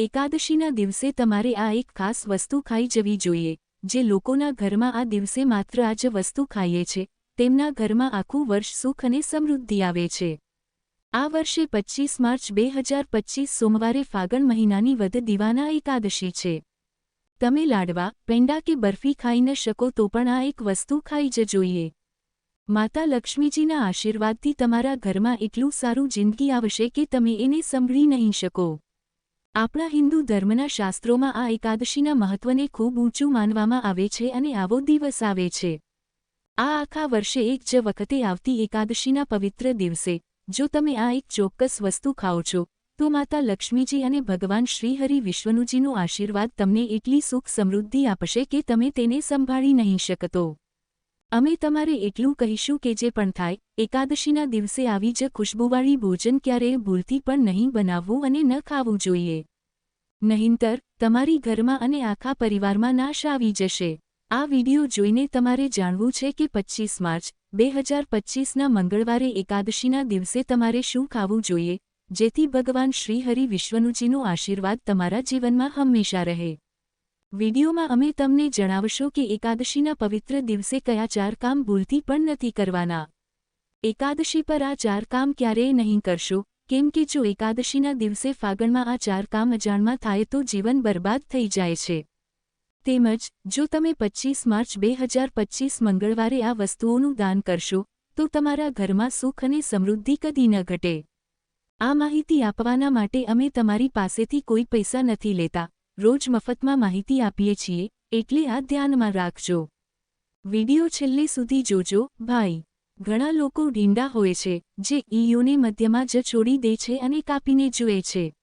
એકાદશીના દિવસે તમારે આ એક ખાસ વસ્તુ ખાઈ જવી જોઈએ, જે લોકોના ઘરમાં આ દિવસે માત્ર આ જ વસ્તુ ખાઈએ છે, તેમના ઘરમાં આખું વર્ષ સુખ અને સમૃદ્ધિ આવે છે. આ વર્ષે પચ્ચીસ માર્ચ બે હજાર પચ્ચીસ સોમવારે ફાગણ મહિનાની વધ દિવાના એકાદશી છે. તમે લાડવા, પેંડા કે બરફી ખાઈ ન શકો તો પણ આ એક વસ્તુ ખાઈ જ જોઈએ. માતા લક્ષ્મીજીના આશીર્વાદથી તમારા ઘરમાં એટલું સારું જિંદગી આવશે કે તમે એને સંભળી નહીં શકો. આપણા હિન્દુ ધર્મના શાસ્ત્રોમાં આ એકાદશીના મહત્વને ખૂબ ઊંચું માનવામાં આવે છે અને આવો દિવસ આવે છે. આ આખા વર્ષે એક જ વખતે આવતી એકાદશીના પવિત્ર દિવસે, જો તમે આ એક ચોક્કસ વસ્તુ ખાઓ છો, તો માતા લક્ષ્મીજી અને ભગવાન શ્રીહરિ વિશ્વનુજીનો આશીર્વાદ તમને એટલી સુખ સમૃદ્ધિ આપશે કે તમે તેને સંભાળી નહીં શકતો. અમે તમારે એટલું કહીશું કે જે પણ થાય, એકાદશીના દિવસે આવી જ ખુશ્બુવાળી ભોજન ક્યારેય ભૂલથી પણ નહીં બનાવવું અને ન ખાવું જોઈએ. નહીંતર, તમારી ઘરમાં અને આખા પરિવારમાં નાશ આવી જશે. આ વિડિયો જોઈને તમારે જાણવું છે કે પચ્ચીસ માર્ચ, બે હજાર પચ્ચીસના મંગળવારે એકાદશીના દિવસે તમારે શું ખાવું જોઈએ, જેથી ભગવાન શ્રીહરિ વિશ્વનુજીનો આશીર્વાદ તમારા જીવનમાં હંમેશા રહે. વિડીયોમાં અમે તમને જણાવશો કે એકાદશીના પવિત્ર દિવસે કયા ચાર કામ ભૂલથી પણ નથી કરવાના. એકાદશી પર આ ચાર કામ ક્યારેય નહીં કરશો. કેમ કે જો એકાદશીના દિવસે ફાગણમાં આ ચાર કામ અજાણમાં થાય તો જીવન બરબાદ થઈ જાય છે. તેમજ, જો તમે પચ્ચીસ માર્ચ બે હજાર પચ્ચીસ મંગળવારે આ વસ્તુઓનું દાન કરશો, તો તમારા ઘરમાં સુખ અને સમૃદ્ધિ કદી ન ઘટે. આ માહિતી આપવાના માટે અમે તમારી પાસેથી કોઈ પૈસા નથી લેતા. રોજ મફતમાં માહિતી આપીએ છીએ, એટલે આ ધ્યાનમાં રાખજો. વિડિયો છેલ્લે સુધી જોજો, ભાઈ. ઘણા લોકો ઢીંડા હોય છે, જે ઈયુને મધ્યમાં જ છોડી દે છે અને કાપીને જુએ છે.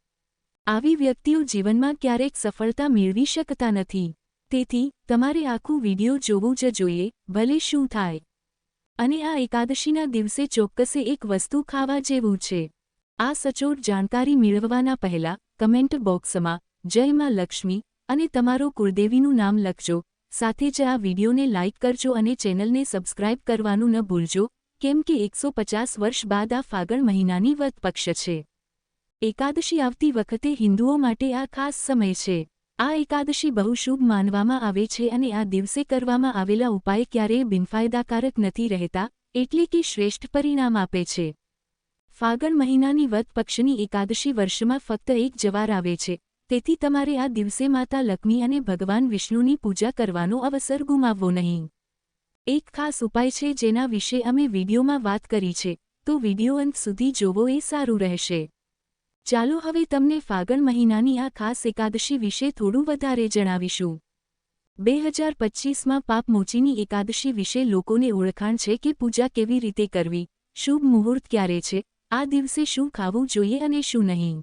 આવી વ્યક્તિઓ જીવનમાં ક્યારેક સફળતા મેળવી શકતા નથી. તેથી, તમારે આખું વિડિયો જોવું જ જોઈએ, ભલે શું થાય. અને આ એકાદશીના દિવસે ચોક્કસે એક વસ્તુ ખાવા જેવું છે. આ સચોટ જાણકારી મેળવવાના પહેલા, કમેન્ટ બોક્સમાં જય માં લક્ષ્મી અને તમારો કુળદેવીનું નામ લખજો. સાથે જ આ વિડીયોને લાઇક કરજો અને ચેનલને સબસ્ક્રાઇબ કરવાનું ન ભૂલજો, કેમ કે એકસો પચાસ વર્ષ બાદ આ ફાગણ મહિનાની વધ પક્ષ છે. એકાદશી આવતી વખતે હિન્દુઓ માટે આ ખાસ સમય છે. આ એકાદશી બહુ શુભ માનવામાં આવે છે અને આ દિવસે કરવામાં આવેલા ઉપાય ક્યારેય બિનફાયદાકારક નથી રહેતા, એટલે કે શ્રેષ્ઠ પરિણામ આપે છે. ફાગણ મહિનાની વધ પક્ષની એકાદશી વર્ષમાં ફક્ત એક જવાર આવે છે તેથી તમારે આ દિવસે માતા લક્ષ્મી અને ભગવાન વિષ્ણુની પૂજા કરવાનો અવસર ગુમાવવો નહીં. એક ખાસ ઉપાય છે જેના વિશે અમે વિડીયોમાં વાત કરી છે, તો વીડિયો અંત સુધી જોવો એ સારું રહેશે. ચાલો હવે તમને ફાગણ મહિનાની આ ખાસ એકાદશી વિશે થોડું વધારે જણાવીશું. બે હજાર પચ્ચીસમાં પાપમોચીની એકાદશી વિશે લોકોને ઓળખાણ છે કે પૂજા કેવી રીતે કરવી, શુભ મુહૂર્ત ક્યારે છે, આ દિવસે શું ખાવું જોઈએ અને શું નહીં.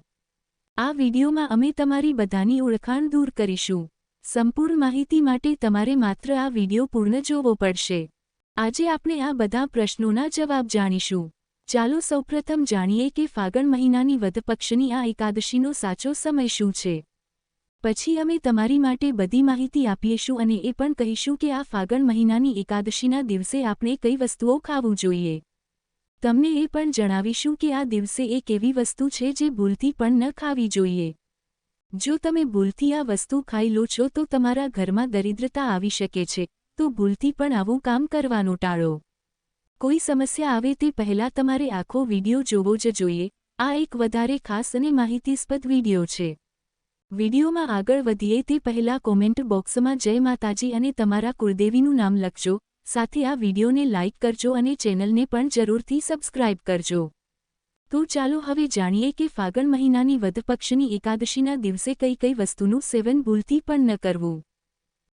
આ વિડીયોમાં અમે તમારી બધાની ઓળખાણ દૂર કરીશું. સંપૂર્ણ માહિતી માટે તમારે માત્ર આ વીડિયો પૂર્ણ જોવો પડશે. આજે આપણે આ બધા પ્રશ્નોના જવાબ જાણીશું. ચાલો સૌપ્રથમ જાણીએ કે ફાગણ મહિનાની વધપક્ષની આ એકાદશીનો સાચો સમય શું છે. પછી અમે તમારી માટે બધી માહિતી આપીશું અને એ પણ કહીશું કે આ ફાગણ મહિનાની એકાદશીના દિવસે આપણે કઈ વસ્તુઓ ખાવું જોઈએ. તમને એ પણ જણાવીશું કે આ દિવસે એક એવી વસ્તુ છે જે ભૂલથી પણ ન ખાવી જોઈએ. જો તમે ભૂલથી આ વસ્તુ ખાઈ લો છો તો તમારા ઘરમાં દરિદ્રતા આવી શકે છે, તો ભૂલથી પણ આવું કામ કરવાનું ટાળો. કોઈ સમસ્યા આવે તે પહેલાં તમારે આખો વિડિયો જોવો જ જોઈએ, આ એક વધારે ખાસ અને માહિતીસ્પદ વિડિયો છે. વિડિયોમાં આગળ વધીએ તે પહેલાં કોમેન્ટ બોક્સમાં જય માતાજી અને તમારા કુળદેવીનું નામ લખજો સાથે આ વિડીયોને લાઇક કરજો અને ચેનલને પણ જરૂરથી સબસ્ક્રાઇબ કરજો. તો ચાલો હવે જાણીએ કે ફાગણ મહિનાની વધપક્ષની એકાદશીના દિવસે કઈ કઈ વસ્તુનું સેવન ભૂલથી પણ ન કરવું.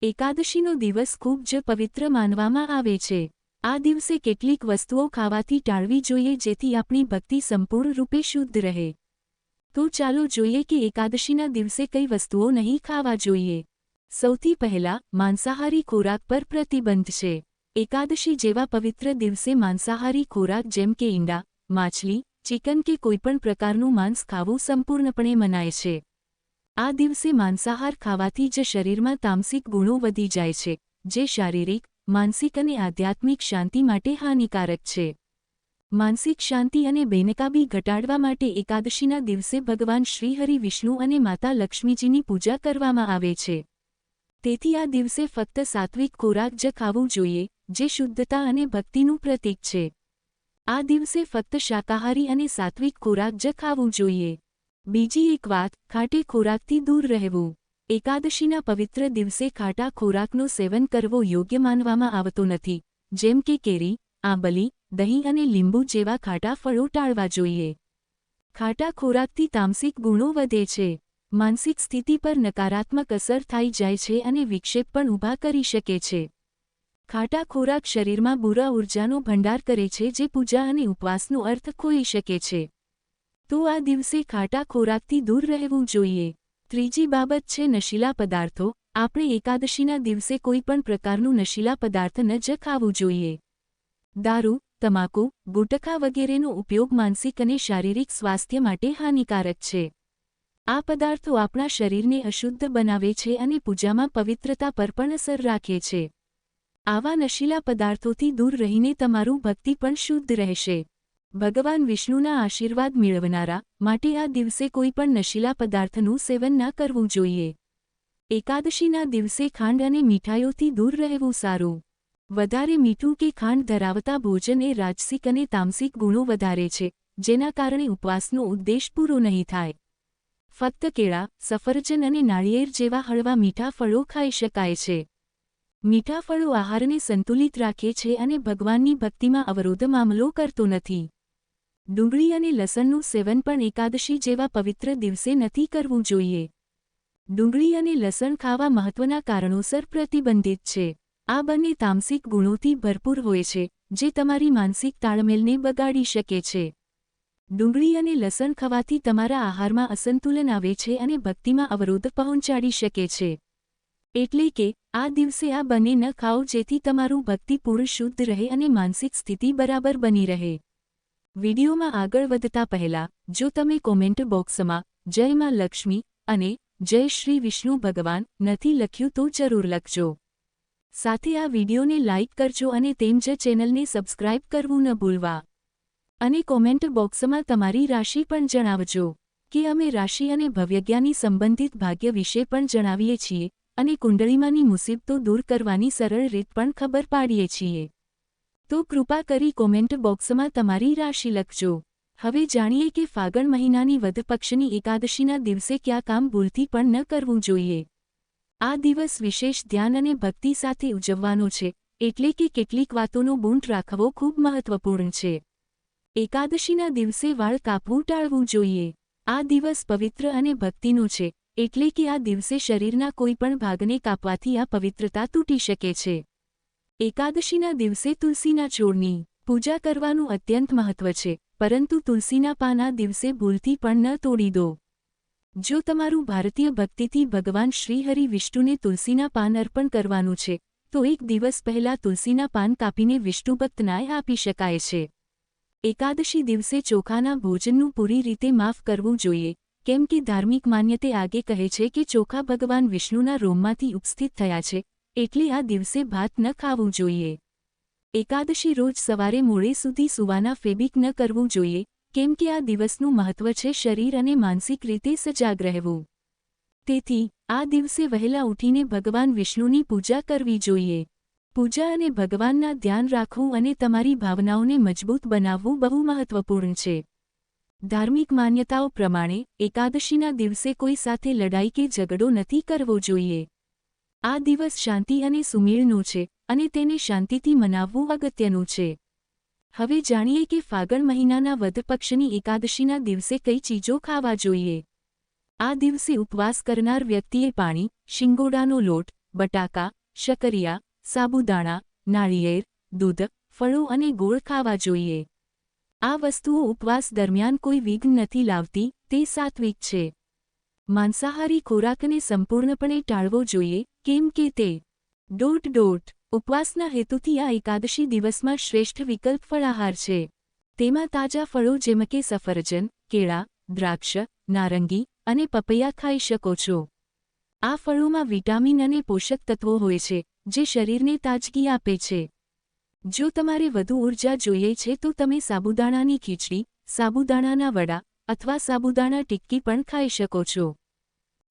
એકાદશીનો દિવસ ખૂબ જ પવિત્ર માનવામાં આવે છે. આ દિવસે કેટલીક વસ્તુઓ ખાવાથી ટાળવી જોઈએ જેથી આપણી ભક્તિ સંપૂર્ણ રૂપે શુદ્ધ રહે. તો ચાલો જોઈએ કે એકાદશીના દિવસે કઈ વસ્તુઓ નહીં ખાવા જોઈએ. સૌથી પહેલા માંસાહારી ખોરાક પર પ્રતિબંધ છે. એકાદશી જેવા પવિત્ર દિવસે માંસાહારી ખોરાક જેમ કે ઈંડા, માછલી, ચિકન કે કોઈપણ પ્રકારનું માંસ ખાવું સંપૂર્ણપણે મનાય છે. આ દિવસે માંસાહાર ખાવાથી જ શરીરમાં તામસિક ગુણો વધી જાય છે, જે શારીરિક, માનસિક અને આધ્યાત્મિક શાંતિ માટે હાનિકારક છે. માનસિક શાંતિ અને બેનકાબી ઘટાડવા માટે એકાદશીના દિવસે ભગવાન શ્રીહરિ વિષ્ણુ અને માતા લક્ષ્મીજીની પૂજા કરવામાં આવે છે. તેથી આ દિવસે ફક્ત સાત્વિક ખોરાક જ ખાવું જોઈએ જે શુદ્ધતા અને ભક્તિનું પ્રતીક છે. આ દિવસે ફક્ત શાકાહારી અને સાત્વિક ખોરાક જ ખાવું જોઈએ. બીજી એક વાત, ખાટે ખોરાકથી દૂર રહેવું. એકાદશીના પવિત્ર દિવસે ખાટા ખોરાકનું સેવન કરવો યોગ્ય માનવામાં આવતો નથી. જેમ કે કેરી, આંબલી, દહીં અને લીંબુ જેવા ખાટા ફળો ટાળવા જોઈએ. ખાટા ખોરાકથી તામસિક ગુણો વધે છે. માનસિક સ્થિતિ પર નકારાત્મક અસર થઈ જાય છે અને વિક્ષેપ પણ ઊભા કરી શકે છે. ખાટા ખોરાક શરીરમાં બુરા ઉર્જાનો ભંડાર કરે છે જે પૂજા અને ઉપવાસનો અર્થ ખોઈ શકે છે. તો આ દિવસે ખાટા ખોરાકથી દૂર રહેવું જોઈએ. ત્રીજી બાબત છે નશીલા પદાર્થો. આપણે એકાદશીના દિવસે કોઈ પણ પ્રકારનું નશીલા પદાર્થ ન જ ખાવું જોઈએ. દારૂ, તમાકુ, ગુટખા વગેરેનો ઉપયોગ માનસિક અને શારીરિક સ્વાસ્થ્ય માટે હાનિકારક છે. આ પદાર્થો આપણા શરીરને અશુદ્ધ બનાવે છે અને પૂજામાં પવિત્રતા પર પણ અસર રાખે છે. આવા નશીલા પદાર્થોથી દૂર રહીને તમારું ભક્તિ પણ શુદ્ધ રહેશે. ભગવાન વિષ્ણુના આશીર્વાદ મેળવનારા માટે આ દિવસે કોઈ પણ નશીલા પદાર્થનું સેવન ના કરવું જોઈએ. એકાદશીના દિવસે ખાંડ અને મીઠાઈઓથી દૂર રહેવું સારું. વધારે મીઠું કે ખાંડ ધરાવતા ભોજન એ રાજસિક અને તામસિક ગુણો વધારે છે, જેના કારણે ઉપવાસનો ઉદ્દેશ પૂરો નહીં થાય. ફક્ત કેળા, સફરજન અને નાળિયેર જેવા હળવા મીઠા ફળો ખાઈ શકાય છે. મીઠા ફળો આહારને સંતુલિત રાખે છે અને ભગવાનની ભક્તિમાં અવરોધ મામલો કરતો નથી. ડુંગળી અને લસણનું સેવન પણ એકાદશી જેવા પવિત્ર દિવસે નથી કરવું જોઈએ. ડુંગળી અને લસણ ખાવા મહત્વના કારણોસર પ્રતિબંધિત છે. આ બંને તામસિક ગુણોથી ભરપૂર હોય છે, જે તમારી માનસિક તાળમેલને બગાડી શકે છે. ડુંગળી અને લસણ ખાવાથી તમારા આહારમાં અસંતુલન આવે છે અને ભક્તિમાં અવરોધ પહોંચાડી શકે છે. એટલે કે, આ દિવસે આ બંને ન ખાઓ જેથી તમારું ભક્તિપૂર્ણ શુદ્ધ રહે અને માનસિક સ્થિતિ બરાબર બની રહે. વિડીયોમાં આગળ વધતા પહેલા, જો તમે કોમેન્ટ બોક્સમાં, જય માં લક્ષ્મી અને જય શ્રી વિષ્ણુ ભગવાન નથી લખ્યું તો જરૂર લખજો. સાથે આ વિડીયોને લાઇક કરજો અને તેમ જ ચેનલને સબસ્ક્રાઇબ કરવું ન ભૂલવા. અને કોમેન્ટ બોક્સમાં તમારી રાશિ પણ જણાવજો, કે અમે રાશિ અને ભવ્યજ્ઞાની સંબંધિત ભાગ્ય વિશે પણ જણાવીએ છીએ. અને કુંડળીમાંની મુસીબતો દૂર કરવાની સરળ રીત પણ ખબર પાડીએ છીએ. તો કૃપા કરી કોમેન્ટ બોક્સમાં તમારી રાશિ લખજો. હવે જાણીએ કે ફાગણ મહિનાની વધ પક્ષની એકાદશીના દિવસે ક્યાં કામ ભૂલથી પણ ન કરવું જોઈએ. આ દિવસ વિશેષ ધ્યાન અને ભક્તિ સાથે ઉજવવાનો છે, એટલે કે કેટલીક વાતોનો બૂંટ રાખવો ખૂબ મહત્વપૂર્ણ છે. એકાદશીના દિવસે વાળ કાપવું ટાળવું જોઈએ. આ દિવસ પવિત્ર અને ભક્તિનો છે એટલે કે આ દિવસે શરીરના કોઈ પણ ભાગને કાપવાથી આ પવિત્રતા તૂટી શકે છે. એકાદશીના દિવસે તુલસીના છોડની પૂજા કરવાનું અત્યંત મહત્વ છે, પરંતુ તુલસીના પાના દિવસે ભૂલથી પણ ન તોડી દો. જો તમારું ભારતીય ભક્તિથી ભગવાન શ્રીહરિ વિષ્ણુને તુલસીના પાન અર્પણ કરવાનું છે, તો એક દિવસ પહેલા તુલસીના પાન કાપીને વિષ્ણુભક્તનાય આપી શકાય છે. એકાદશી દિવસે ચોખાના ભોજનનું પૂરી રીતે માફ કરવું જોઈએ કેમ કે ધાર્મિક માન્યતે આગે કહે છે કે ચોખા ભગવાન વિષ્ણુના રોમમાંથી ઉપસ્થિત થયા છે, એટલે આ દિવસે ભાત ન ખાવું જોઈએ. એકાદશી રોજ સવારે મોડે સુધી સુવાના ફેબિક ન કરવું જોઈએ, કેમ કે આ દિવસનું મહત્વ છે શરીર અને માનસિક રીતે સજાગ રહેવું. તેથી, આ દિવસે વહેલા ઉઠીને ભગવાન વિષ્ણુની પૂજા કરવી જોઈએ. પૂજા અને ભગવાનના ધ્યાન રાખવું અને તમારી ભાવનાઓને મજબૂત બનાવવું બહુ મહત્વપૂર્ણ છે. ધાર્મિક માન્યતાઓ પ્રમાણે, એકાદશીના દિવસે કોઈ સાથે લડાઈ કે ઝઘડો નથી કરવો જોઈએ. આ દિવસ શાંતિ અને સુમેળનો છે અને તેને શાંતિથી મનાવવું અગત્યનું છે. હવે જાણીએ કે ફાગણ મહિનાના વધપક્ષની એકાદશીના દિવસે કઈ ચીજો ખાવા જોઈએ. આ દિવસે ઉપવાસ કરનાર વ્યક્તિએ પાણી, શિંગોડાનો લોટ, બટાકા શકરિયા સાબુદાણા, નાળિયેર, દૂધ, ફળો અને ગોળ ખાવા જોઈએ. આ વસ્તુઓ ઉપવાસ દરમિયાન કોઈ વિઘ્ન નથી લાવતી, તે સાત્વિક છે. માંસાહારી ખોરાકને સંપૂર્ણપણે ટાળવો જોઈએ, કેમ કે તે ડોટ ડોટ ઉપવાસના હેતુથી આ એકાદશી દિવસમાં શ્રેષ્ઠ વિકલ્પ ફળાહાર છે. તેમાં તાજા ફળો જેમ કે સફરજન, કેળા, દ્રાક્ષ, નારંગી અને પપૈયા ખાઈ શકો છો. આ ફળોમાં વિટામિન અને પોષક તત્વો હોય છે, જે શરીરને તાજગી આપે છે. જો તમારે વધુ ઊર્જા જોઈએ છે તો તમે સાબુદાણાની ખીચડી, સાબુદાણાના વડા અથવા સાબુદાણા ટિક્કી પણ ખાઈ શકો છો.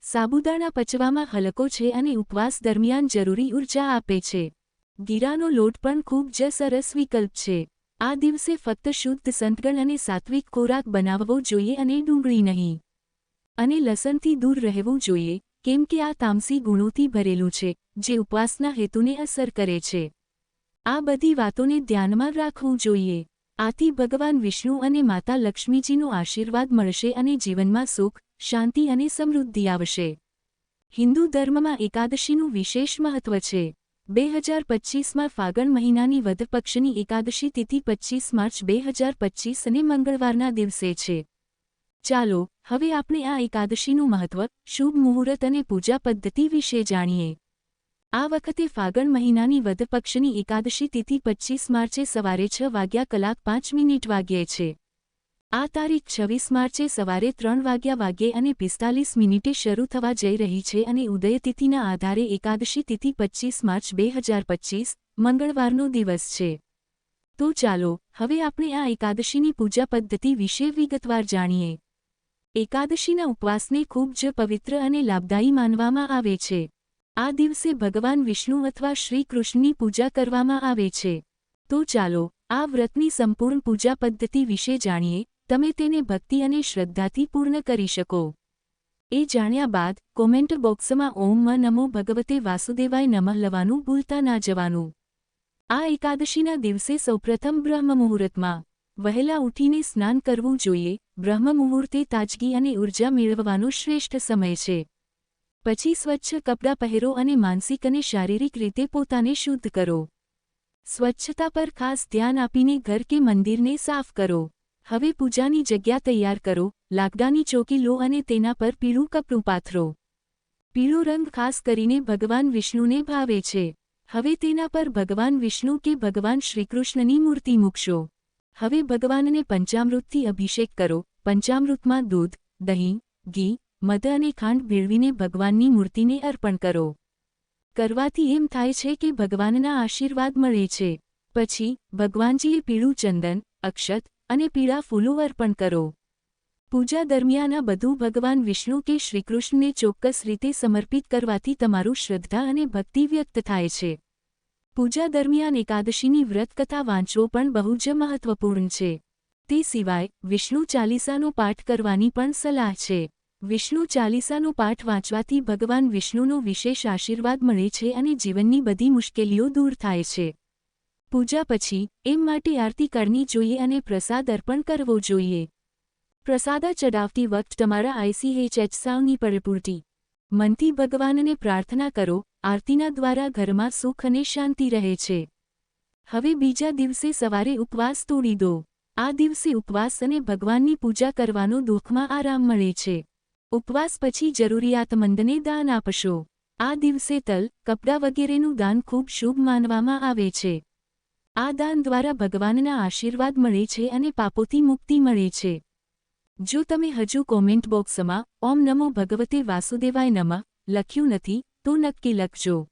સાબુદાણા પચવામાં હલકો છે અને ઉપવાસ દરમિયાન જરૂરી ઊર્જા આપે છે. ગીરાનો લોટ પણ ખૂબ જ સરસ વિકલ્પ છે. આ દિવસે ફક્ત શુદ્ધ સંતગણ અને સાત્વિક ખોરાક બનાવવો જોઈએ અને ડુંગળી નહીં. અને લસણથી દૂર રહેવું જોઈએ, કેમ કે આ તામસી ગુણોથી ભરેલું છે, જે ઉપવાસના હેતુને અસર કરે છે. આ બધી વાતોને ધ્યાનમાં રાખવું જોઈએ. આથી ભગવાન વિષ્ણુ અને માતા લક્ષ્મીજીનો આશીર્વાદ મળશે અને જીવનમાં સુખ, શાંતિ અને સમૃદ્ધિ આવશે. હિન્દુ ધર્મમાં એકાદશીનું વિશેષ મહત્વ છે. બે હજાર પચ્ચીસમાં ફાગણ મહિનાની વધ પક્ષની એકાદશી તિથિ પચ્ચીસ માર્ચ બે હજાર પચ્ચીસ અને મંગળવારના દિવસે છે. ચાલો, હવે આપણે આ એકાદશીનું મહત્વ, શુભ મુહૂર્ત અને પૂજા પદ્ધતિ વિશે જાણીએ. આ વખતે ફાગણ મહિનાની વધપક્ષની એકાદશી તિથિ પચ્ચીસ માર્ચે સવારે છ વાગ્યા કલાક પાંચ મિનિટ વાગ્યે છે. આ તારીખ છવ્વીસ માર્ચે સવારે ત્રણ વાગ્યા વાગ્યે અને પિસ્તાલીસ મિનિટે શરૂ થવા જઈ રહી છે અને ઉદયતિથિના આધારે એકાદશી તિથિ પચ્ચીસ માર્ચ બે હજાર પચ્ચીસ, મંગળવારનો દિવસ છે. તો ચાલો, હવે આપણે આ એકાદશીની પૂજા પદ્ધતિ વિશે વિગતવાર જાણીએ. એકાદશીના ઉપવાસને ખૂબ જ પવિત્ર અને લાભદાયી માનવામાં આવે છે. આ દિવસે ભગવાન વિષ્ણુ અથવા શ્રી કૃષ્ણની પૂજા કરવામાં આવે છે. તો ચાલો, આ વ્રતની સંપૂર્ણ પૂજા પદ્ધતિ વિશે જાણીએ, તમે તેને ભક્તિ અને શ્રદ્ધાથી પૂર્ણ કરી શકો. એ જાણ્યા બાદ, કોમેન્ટ બોક્સમાં ઓમ નમો ભગવતે વાસુદેવાય નમઃ લવાનું ભૂલતા ના જવાનું. આ એકાદશીના દિવસે સૌપ્રથમ બ્રહ્મ મુહૂર્તમાં, વહેલા ઉઠીને સ્નાન કરવું જોઈએ, બ્રહ્મ મુહૂર્તે તાજગી અને ઊર્જા મેળવવાનો શ્રેષ્ઠ સમય છે. પછી સ્વચ્છ કપડાં પહેરો અને માનસિક અને શારીરિક રીતે પોતાને શુદ્ધ કરો. સ્વચ્છતા પર ખાસ ધ્યાન આપીને ઘર કે મંદિરને સાફ કરો. હવે પૂજાની જગ્યા તૈયાર કરો, લાકડાની ચોકી લો અને તેના પર પીળું કપડું પાથરો. પીળો રંગ ખાસ કરીને ભગવાન વિષ્ણુને ભાવે છે. હવે તેના પર ભગવાન વિષ્ણુ કે ભગવાન શ્રીકૃષ્ણની મૂર્તિ મૂકશો. હવે ભગવાનને પંચામૃતથી અભિષેક કરો. પંચામૃતમાં દૂધ, દહીં, ઘી મધ અને ખાંડ ભેળવીને ભગવાનની મૂર્તિને અર્પણ કરો. કરવાથી એમ થાય છે કે ભગવાનના આશીર્વાદ મળે છે. પછી, ભગવાનજીએ પીળું ચંદન, અક્ષત અને પીળા ફૂલો અર્પણ કરો. પૂજા દરમિયાન આ બધું ભગવાન વિષ્ણુ કે શ્રીકૃષ્ણને ચોક્કસ રીતે સમર્પિત કરવાથી તમારું શ્રદ્ધા અને ભક્તિ વ્યક્ત થાય છે. પૂજા દરમિયાન એકાદશીની વ્રતકથા વાંચવો પણ બહુ જ મહત્વપૂર્ણ છે. તે સિવાય, વિષ્ણુ ચાલીસાનો પાઠ કરવાની પણ સલાહ છે. વિષ્ણુ ચાલીસાનો પાઠ વાંચવાથી ભગવાન વિષ્ણુનો વિશેષ આશીર્વાદ મળે છે અને જીવનની બધી મુશ્કેલીઓ દૂર થાય છે. પૂજા પછી, એમ માટે આરતી કરવી જોઈએ અને પ્રસાદ અર્પણ કરવો જોઈએ. પ્રસાદા ચડાવતી વખત તમારા આઈસીએચએચ સાવની પરિપૂર્તિ મનથી ભગવાનને પ્રાર્થના કરો, આરતીના દ્વારા ઘરમાં સુખ અને શાંતિ રહે છે. હવે બીજા દિવસે સવારે ઉપવાસ તોડી દો. આ દિવસે ઉપવાસ અને ભગવાનની પૂજા કરવાનો દુઃખમાં આરામ મળે છે. ઉપવાસ પછી જરૂરિયાતમંદને દાન આપશો. આ દિવસે તલ, કપડાં વગેરેનું દાન ખૂબ શુભ માનવામાં આવે છે. આ દાન દ્વારા ભગવાનના આશીર્વાદ મળે છે અને પાપોથી મુક્તિ મળે છે. જો તમે હજુ કોમેન્ટ બોક્સમાં, ઓમ નમો ભગવતે વાસુદેવાય નમઃ, લખ્યું નથી, તો નક્કી લખજો.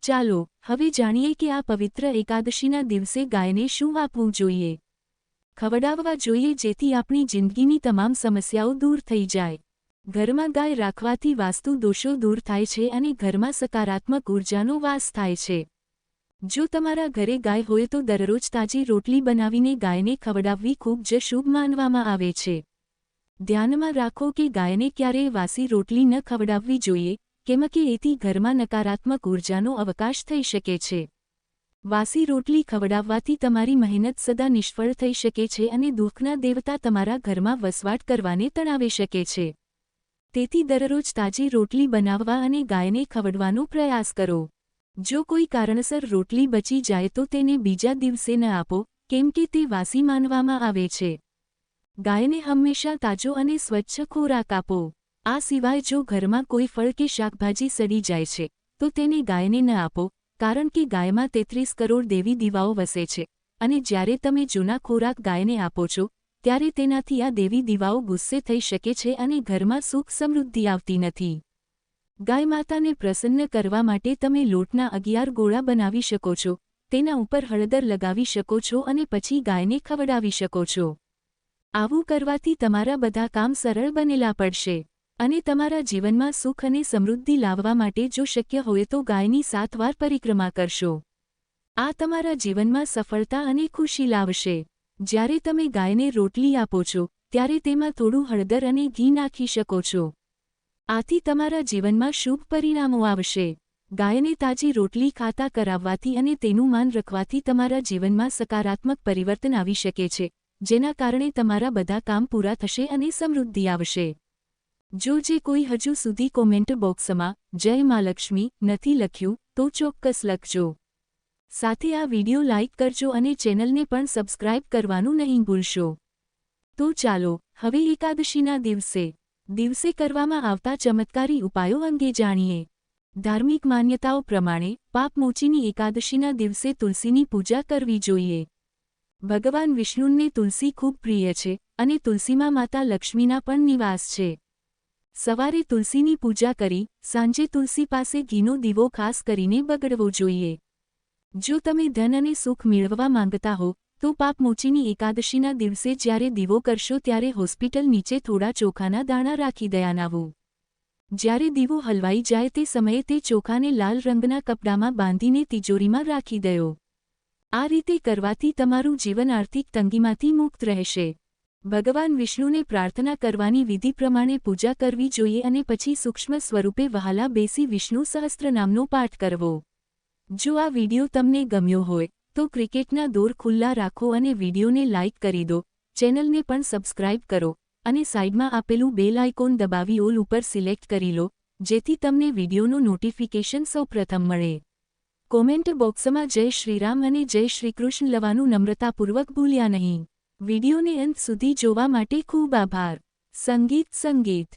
ચાલો, હવે જાણીએ કે આ પવિત્ર એકાદશીના દિવસે ગાયને શું આપવું જોઈએ. ખવડાવવા જોઈએ જેથી આપણી જિંદગીની તમામ સમસ્યાઓ દૂર થઈ જાય. ઘરમાં ગાય રાખવાથી વાસ્તુ દોષો દૂર થાય છે અને ઘરમાં સકારાત્મક ઊર્જાનો વાસ થાય છે. જો તમારા ઘરે ગાય હોય તો દરરોજ તાજી રોટલી બનાવીને ગાયને ખવડાવવી ખૂબ જ શુભ માનવામાં આવે છે. ધ્યાનમાં રાખો કે ગાયને ક્યારેય વાસી રોટલી ન ખવડાવવી જોઈએ, કેમ કે એથી ઘરમાં નકારાત્મક ઊર્જાનો અવકાશ થઈ શકે છે. વાસી રોટલી ખવડાવવાથી તમારી મહેનત સદા નિષ્ફળ થઈ શકે છે અને દુઃખના દેવતા તમારા ઘરમાં વસવાટ કરવાને તણાવી શકે છે. તેથી દરરોજ તાજી રોટલી બનાવવા અને ગાયને ખવડવાનો પ્રયાસ કરો. જો કોઈ કારણસર રોટલી બચી જાય તો તેને બીજા દિવસે ન આપો, કેમ કે તે વાસી માનવામાં આવે છે. ગાયને હંમેશા તાજો અને સ્વચ્છ ખોરાક આપો. આ સિવાય જો ઘરમાં કોઈ ફળ કે શાકભાજી સડી જાય છે, તો તેને ગાયને ન આપો, કારણ કે ગાયમાં તેત્રીસ કરોડ દેવી દીવાઓ વસે છે. અને જ્યારે તમે જૂના ખોરાક ગાયને આપો છો ત્યારે તેનાથી આ દેવી દીવાઓ ગુસ્સે થઈ શકે છે અને ઘરમાં સુખ સમૃદ્ધિ આવતી નથી. ગાય માતાને પ્રસન્ન કરવા માટે તમે લોટના અગિયાર ગોળા બનાવી શકો છો, તેના ઉપર હળદર લગાવી શકો છો અને પછી ગાયને ખવડાવી શકો છો. આવું કરવાથી તમારા બધા કામ સરળ બનેલા પડશે અને તમારા જીવનમાં સુખ અને સમૃદ્ધિ લાવવા માટે જો શક્ય હોય તો ગાયની સાત વાર પરિક્રમા કરશો. આ તમારા જીવનમાં સફળતા અને ખુશી લાવશે. જ્યારે તમે ગાયને રોટલી આપો છો, ત્યારે તેમાં થોડું હળદર અને ઘી નાખી શકો છો. આથી તમારા જીવનમાં શુભ પરિણામો આવશે. ગાયને તાજી રોટલી ખાતા કરાવવાથી અને તેનું માન રખવાથી તમારા જીવનમાં સકારાત્મક પરિવર્તન આવી શકે છે, જેના કારણે તમારા બધા કામ પૂરા થશે અને સમૃદ્ધિ આવશે. જો જે કોઈ હજુ સુધી કોમેન્ટ બોક્સમાં, જય મહાલક્ષ્મી નથી લખ્યું, તો ચોક્કસ લખજો. સાથે આ વિડિયો લાઇક કરજો અને ચેનલને પણ સબસ્ક્રાઇબ કરવાનું નહીં ભૂલશો. તો ચાલો, હવે એકાદશીના દિવસે. દિવસે કરવામાં આવતા ચમત્કારી ઉપાયો અંગે જાણીએ. ધાર્મિક માન્યતાઓ પ્રમાણે પાપમોચીની એકાદશીના દિવસે તુલસીની પૂજા કરવી જોઈએ. ભગવાન વિષ્ણુને તુલસી ખૂબ પ્રિય છે અને તુલસીમાં માતા લક્ષ્મીના પણ નિવાસ છે. સવારે તુલસીની પૂજા કરી, સાંજે તુલસી પાસે ઘીનો દીવો ખાસ કરીને બગડવો જોઈએ. જો તમે ધન અને સુખ મેળવવા માંગતા હો, તો પાપમોચીની એકાદશીના દિવસે જ્યારે દીવો કરશો ત્યારે હોસ્પિટલ નીચે થોડા ચોખાના દાણા રાખી દયાનાવું. જ્યારે દીવો હલવાઈ જાય તે સમયે તે ચોખાને લાલ રંગના કપડામાં બાંધીને તિજોરીમાં રાખી દયો. આ રીતે કરવાથી તમારું જીવન આર્થિક તંગીમાંથી મુક્ત રહેશે. ભગવાન વિષ્ણુને પ્રાર્થના કરવાની વિધિ પ્રમાણે પૂજા કરવી જોઈએ અને પછી સૂક્ષ્મ સ્વરૂપે વહાલા બેસી વિષ્ણુ સહસ્ત્રનામનો પાઠ કરવો. જો આ વિડિયો તમને ગમ્યો હોય, તો ક્રિકેટના દોર ખુલ્લા રાખો અને વિડિયોને લાઇક કરી દો, ચેનલને પણ સબસ્ક્રાઇબ કરો અને સાઇડમાં આપેલું બેલ આઇકોન દબાવી ઓલ ઉપર સિલેક્ટ કરી લો, જેથી તમને વિડિયોનું નોટિફિકેશન સૌપ્રથમ મળે. કોમેન્ટ બોક્સમાં જય શ્રીરામ અને જય શ્રીકૃષ્ણ લવાનું નમ્રતાપૂર્વક ભૂલ્યા નહીં. વિડિયોને અંત સુધી જોવા માટે ખૂબ આભાર. સંગીત સંગીત.